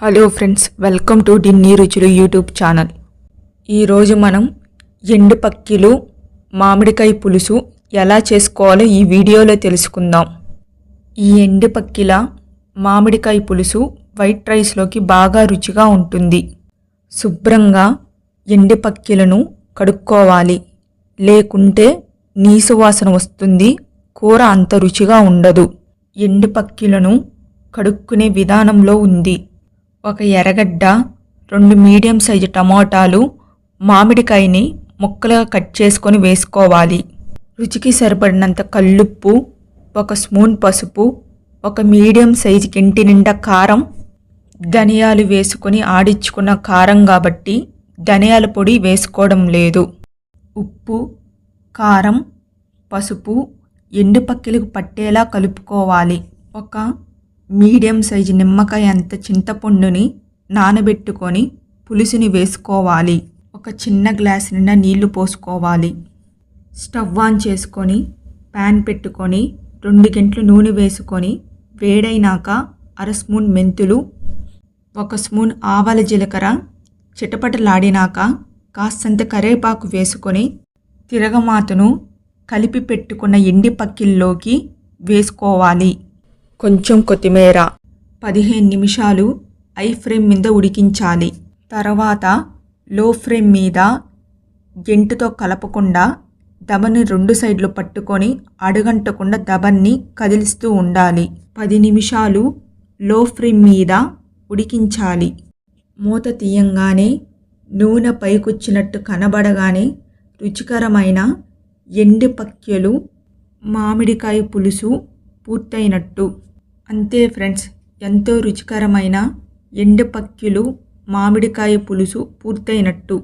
Hello friends welcome to డిన్నీ రుచులు YouTube channel ఈరోజు మనం ఎండు పక్కిలు మామిడికాయ పులుసు ఎలా చేసుకోవాలో ఈ వీడియోలో తెలుసుకుందాం. ఈ ఎండు పక్కిల మామిడికాయ పులుసు వైట్ రైస్లోకి బాగా రుచిగా ఉంటుంది. శుభ్రంగా ఎండు పక్కిలను కడుక్కోవాలి. లేకుంటే నీసు వాసన వస్తుంది కూర అంత రుచిగా ఉండదు. ఎండు పక్కిలను కడుక్కునే విధానంలో ఉంది. ఒక ఎర్రగడ్డ రెండు మీడియం సైజు టమోటాలు మామిడికాయని ముక్కలుగా కట్ చేసుకొని వేసుకోవాలి. రుచికి సరిపడినంత కల్లుప్పు ఒక స్పూన్ పసుపు ఒక మీడియం సైజు గింటి నిండా కారం ధనియాలు వేసుకొని ఆడించుకున్న కారం కాబట్టి ధనియాల పొడి వేసుకోవడం లేదు. ఉప్పు కారం పసుపు ఎండు పక్కిలకు పట్టేలా కలుపుకోవాలి. ఒక మీడియం సైజు నిమ్మకాయ అంత చింతపండుని నానబెట్టుకొని పులుసుని వేసుకోవాలి. ఒక చిన్న గ్లాస్ నిండా నీళ్ళు పోసుకోవాలి. స్టవ్ ఆన్ చేసుకొని ప్యాన్ పెట్టుకొని రెండు గంటలు నూనె వేసుకొని వేడైనాక అర స్పూన్ మెంతులు ఒక స్పూన్ ఆవాల జీలకర్ర చిటపటలాడినాక కాస్తంత కరేపాకు వేసుకొని తిరగమాతను కలిపి పెట్టుకున్న ఎండి పక్కిల్లోకి వేసుకోవాలి. కొంచెం కొత్తిమీర. పదిహేను నిమిషాలు ఐ ఫ్రేమ్ మీద ఉడికించాలి. తర్వాత లో ఫ్రేమ్ మీద గెంటుతో కలపకుండా దబని రెండు సైడ్లు పట్టుకొని అడుగంటకుండా దబన్ని కదిలిస్తూ ఉండాలి. పది నిమిషాలు లో ఫ్లేమ్ మీద ఉడికించాలి. మూత తీయంగానే నూనె పైకొచ్చినట్టు కనబడగానే రుచికరమైన ఎండు పక్కెలు మామిడికాయ పులుసు పూర్తయినట్టు. అంతే ఫ్రెండ్స్ ఎంతో రుచికరమైన ఎండు మామిడికాయ పులుసు పూర్తయినట్టు.